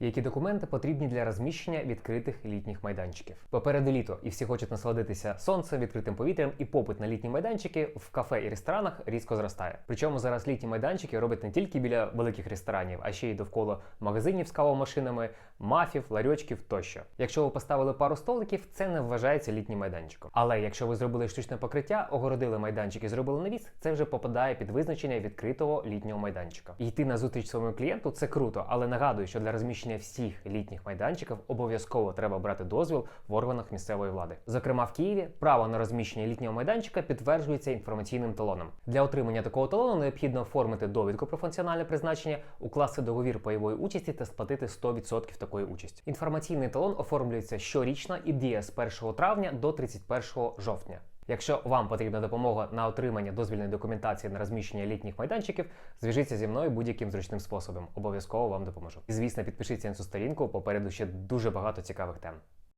Які документи потрібні для розміщення відкритих літніх майданчиків? Попереду літо, і всі хочуть насолодитися сонцем, відкритим повітрям, і попит на літні майданчики в кафе і ресторанах різко зростає. Причому зараз літні майданчики роблять не тільки біля великих ресторанів, а ще й довкола магазинів з кавомашинами, мафів, ларьочків тощо. Якщо ви поставили пару столиків, це не вважається літнім майданчиком. Але якщо ви зробили штучне покриття, огородили майданчик і зробили навіс, це вже попадає під визначення відкритого літнього майданчика. Йти на зустріч своєму клієнту це круто, але нагадую, що для розміщення всіх літніх майданчиків обов'язково треба брати дозвіл в органах місцевої влади. Зокрема, в Києві право на розміщення літнього майданчика підтверджується інформаційним талоном. Для отримання такого талону необхідно оформити довідку про функціональне призначення, укласти договір пайової участі та сплатити 100% такої участі. Інформаційний талон оформлюється щорічно і діє з 1 травня до 31 жовтня. Якщо вам потрібна допомога на отримання дозвільної документації на розміщення літніх майданчиків, зв'яжіться зі мною будь-яким зручним способом. Обов'язково вам допоможу. І звісно, підпишіться на цю сторінку. Попереду ще дуже багато цікавих тем.